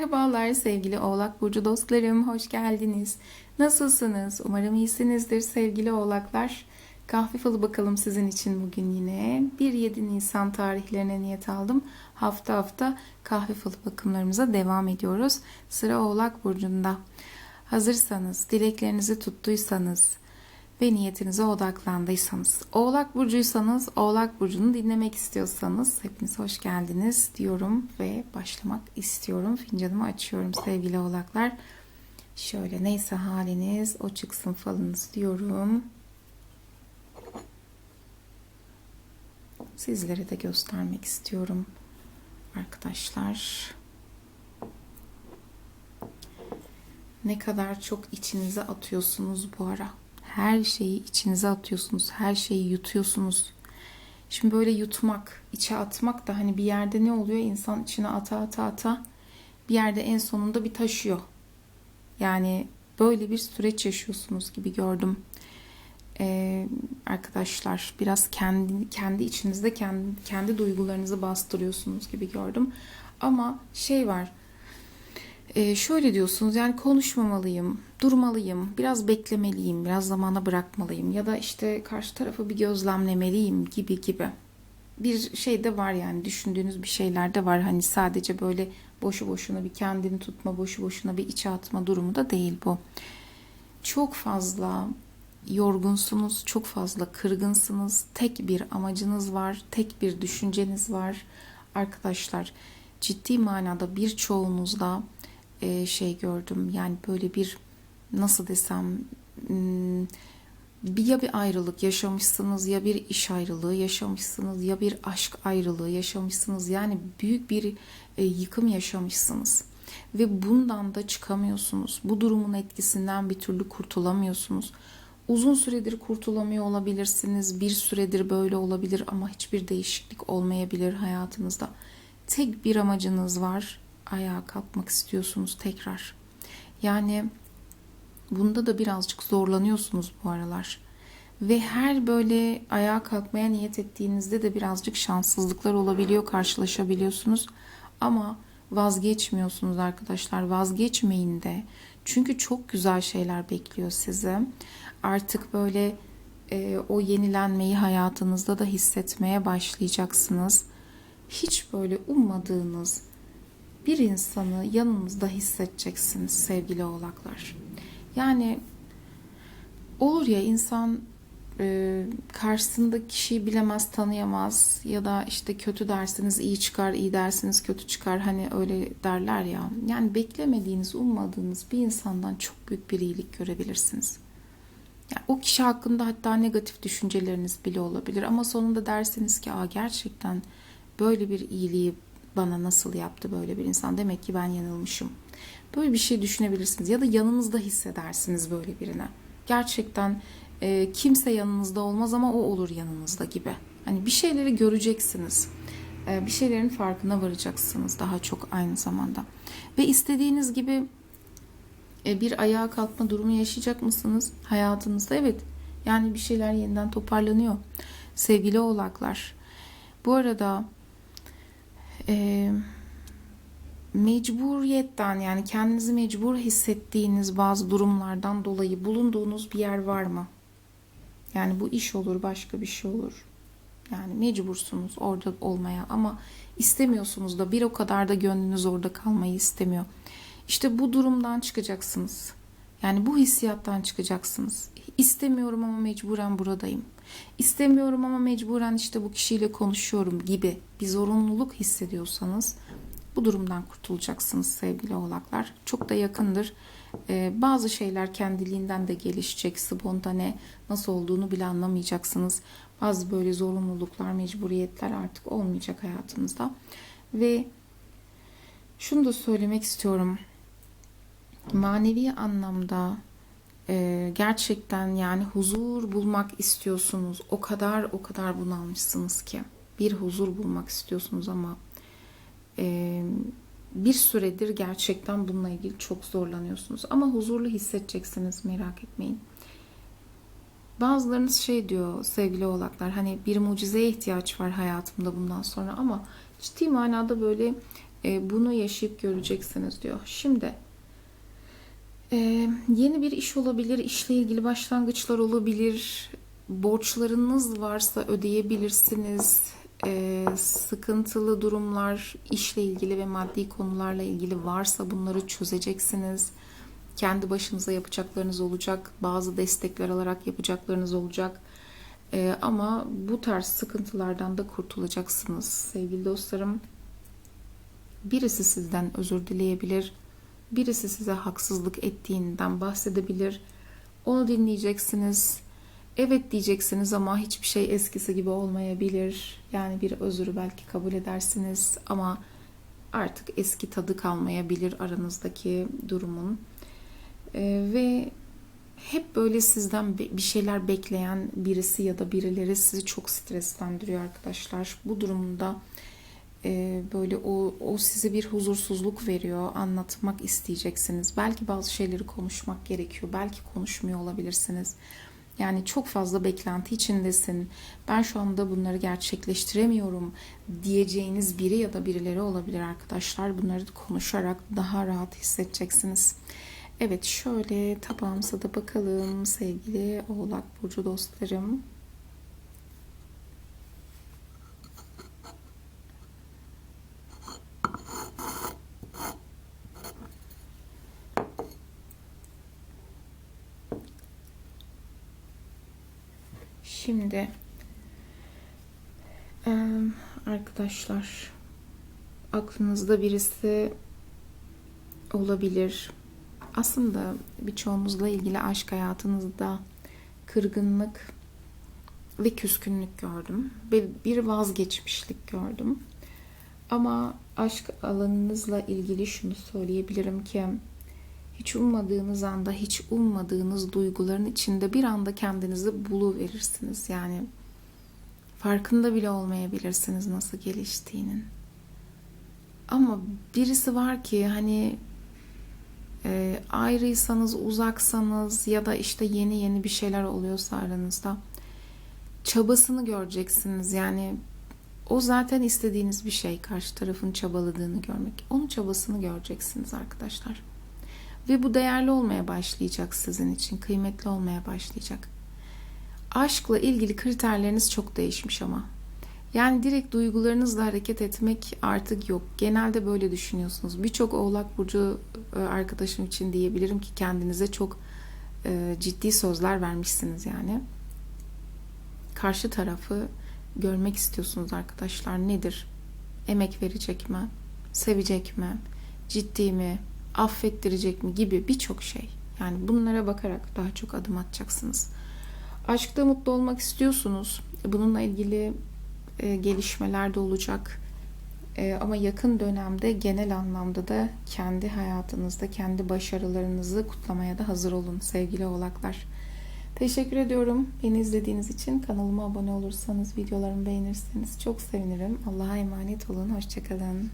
Merhabalar sevgili Oğlak Burcu dostlarım, hoş geldiniz. Nasılsınız? Umarım iyisinizdir sevgili Oğlaklar. Kahve falı bakalım sizin için bugün yine. 1-7 Nisan tarihlerine niyet aldım. Hafta hafta kahve falı bakımlarımıza devam ediyoruz. Sıra Oğlak Burcu'nda. Hazırsanız, dileklerinizi tuttuysanız, ve niyetinize odaklandıysanız, Oğlak Burcuysanız, Oğlak Burcu'nu dinlemek istiyorsanız hepiniz hoş geldiniz diyorum ve başlamak istiyorum. Fincanımı açıyorum sevgili Oğlaklar. Şöyle neyse haliniz o çıksın falınız diyorum. Sizlere de göstermek istiyorum arkadaşlar. Ne kadar çok içinize atıyorsunuz bu ara her şeyi içinize atıyorsunuz. Her şeyi yutuyorsunuz. Şimdi böyle yutmak, içe atmak da hani bir yerde ne oluyor? İnsan içine ata ata ata bir yerde en sonunda bir taşıyor. Yani böyle bir süreç yaşıyorsunuz gibi gördüm. Ee, arkadaşlar biraz kendi kendi içinizde kendi kendi duygularınızı bastırıyorsunuz gibi gördüm. Ama şey var ee, şöyle diyorsunuz yani konuşmamalıyım, durmalıyım, biraz beklemeliyim, biraz zamana bırakmalıyım ya da işte karşı tarafı bir gözlemlemeliyim gibi gibi. Bir şey de var yani düşündüğünüz bir şeyler de var. Hani sadece böyle boşu boşuna bir kendini tutma, boşu boşuna bir içe atma durumu da değil bu. Çok fazla yorgunsunuz, çok fazla kırgınsınız. Tek bir amacınız var, tek bir düşünceniz var. Arkadaşlar ciddi manada birçoğunuzda e, şey gördüm. Yani böyle bir nasıl desem hmm, bir ya bir ayrılık yaşamışsınız ya bir iş ayrılığı yaşamışsınız ya bir aşk ayrılığı yaşamışsınız. Yani büyük bir e, yıkım yaşamışsınız. Ve bundan da çıkamıyorsunuz. Bu durumun etkisinden bir türlü kurtulamıyorsunuz. Uzun süredir kurtulamıyor olabilirsiniz. Bir süredir böyle olabilir ama hiçbir değişiklik olmayabilir hayatınızda. Tek bir amacınız var ayağa kalkmak istiyorsunuz tekrar. Yani bunda da birazcık zorlanıyorsunuz bu aralar. Ve her böyle ayağa kalkmaya niyet ettiğinizde de birazcık şanssızlıklar olabiliyor, karşılaşabiliyorsunuz. Ama vazgeçmiyorsunuz arkadaşlar. Vazgeçmeyin de. Çünkü çok güzel şeyler bekliyor sizi. Artık böyle e, o yenilenmeyi hayatınızda da hissetmeye başlayacaksınız. Hiç böyle ummadığınız, bir insanı yanınızda hissedeceksiniz sevgili oğlaklar. Yani olur ya insan e, karşısındaki kişiyi bilemez, tanıyamaz ya da işte kötü dersiniz iyi çıkar, iyi dersiniz kötü çıkar hani öyle derler ya. Yani beklemediğiniz, ummadığınız bir insandan çok büyük bir iyilik görebilirsiniz. Yani o kişi hakkında hatta negatif düşünceleriniz bile olabilir ama sonunda dersiniz ki Aa, gerçekten böyle bir iyiliği bana nasıl yaptı böyle bir insan demek ki ben yanılmışım. Böyle bir şey düşünebilirsiniz ya da yanınızda hissedersiniz böyle birine. Gerçekten e, kimse yanınızda olmaz ama o olur yanınızda gibi. Hani bir şeyleri göreceksiniz. E, bir şeylerin farkına varacaksınız daha çok aynı zamanda. Ve istediğiniz gibi e, bir ayağa kalkma durumu yaşayacak mısınız hayatınızda? Evet. Yani bir şeyler yeniden toparlanıyor. Sevgili oğlaklar. Bu arada e, mecburiyetten yani kendinizi mecbur hissettiğiniz bazı durumlardan dolayı bulunduğunuz bir yer var mı? Yani bu iş olur, başka bir şey olur. Yani mecbursunuz orada olmaya ama istemiyorsunuz da bir o kadar da gönlünüz orada kalmayı istemiyor. İşte bu durumdan çıkacaksınız. Yani bu hissiyattan çıkacaksınız. İstemiyorum ama mecburen buradayım. İstemiyorum ama mecburen işte bu kişiyle konuşuyorum gibi bir zorunluluk hissediyorsanız bu durumdan kurtulacaksınız sevgili oğlaklar. Çok da yakındır. Ee, bazı şeyler kendiliğinden de gelişecek. Spontane nasıl olduğunu bile anlamayacaksınız. Bazı böyle zorunluluklar, mecburiyetler artık olmayacak hayatınızda. Ve şunu da söylemek istiyorum. Manevi anlamda e, gerçekten yani huzur bulmak istiyorsunuz. O kadar o kadar bunalmışsınız ki bir huzur bulmak istiyorsunuz ama e, bir süredir gerçekten bununla ilgili çok zorlanıyorsunuz. Ama huzurlu hissedeceksiniz merak etmeyin. Bazılarınız şey diyor sevgili oğlaklar hani bir mucizeye ihtiyaç var hayatımda bundan sonra ama ciddi manada böyle E, bunu yaşayıp göreceksiniz diyor. Şimdi e, yeni bir iş olabilir, işle ilgili başlangıçlar olabilir, borçlarınız varsa ödeyebilirsiniz. E, sıkıntılı durumlar, işle ilgili ve maddi konularla ilgili varsa bunları çözeceksiniz. Kendi başınıza yapacaklarınız olacak, bazı destekler alarak yapacaklarınız olacak. E, ama bu tarz sıkıntılardan da kurtulacaksınız sevgili dostlarım. Birisi sizden özür dileyebilir. Birisi size haksızlık ettiğinden bahsedebilir. Onu dinleyeceksiniz. Evet diyeceksiniz ama hiçbir şey eskisi gibi olmayabilir. Yani bir özürü belki kabul edersiniz ama artık eski tadı kalmayabilir aranızdaki durumun. Ee, ve hep böyle sizden bir şeyler bekleyen birisi ya da birileri sizi çok streslendiriyor arkadaşlar. Bu durumda e, böyle o, o size bir huzursuzluk veriyor. Anlatmak isteyeceksiniz. Belki bazı şeyleri konuşmak gerekiyor. Belki konuşmuyor olabilirsiniz. Yani çok fazla beklenti içindesin. Ben şu anda bunları gerçekleştiremiyorum diyeceğiniz biri ya da birileri olabilir arkadaşlar. Bunları konuşarak daha rahat hissedeceksiniz. Evet şöyle tabağımıza da bakalım sevgili Oğlak Burcu dostlarım. Şimdi arkadaşlar aklınızda birisi olabilir. Aslında birçoğumuzla ilgili aşk hayatınızda kırgınlık ve küskünlük gördüm. Bir vazgeçmişlik gördüm. Ama aşk alanınızla ilgili şunu söyleyebilirim ki hiç ummadığınız anda hiç ummadığınız duyguların içinde bir anda kendinizi buluverirsiniz. Yani farkında bile olmayabilirsiniz nasıl geliştiğinin. Ama birisi var ki hani e, ayrıysanız, uzaksanız ya da işte yeni yeni bir şeyler oluyorsa aranızda çabasını göreceksiniz. Yani o zaten istediğiniz bir şey. Karşı tarafın çabaladığını görmek. Onun çabasını göreceksiniz arkadaşlar. Ve bu değerli olmaya başlayacak sizin için. Kıymetli olmaya başlayacak. Aşkla ilgili kriterleriniz çok değişmiş ama. Yani direkt duygularınızla hareket etmek artık yok. Genelde böyle düşünüyorsunuz. Birçok Oğlak Burcu e, arkadaşım için diyebilirim ki kendinize çok e, ciddi sözler vermişsiniz yani. Karşı tarafı görmek istiyorsunuz arkadaşlar. Nedir? Emek verecek mi? Sevecek mi? Ciddi mi? Affettirecek mi gibi birçok şey. Yani bunlara bakarak daha çok adım atacaksınız. Aşkta mutlu olmak istiyorsunuz. Bununla ilgili e, gelişmeler de olacak. E, ama yakın dönemde genel anlamda da kendi hayatınızda kendi başarılarınızı kutlamaya da hazır olun sevgili oğlaklar. Teşekkür ediyorum beni izlediğiniz için. Kanalıma abone olursanız, videolarımı beğenirseniz çok sevinirim. Allah'a emanet olun. Hoşçakalın.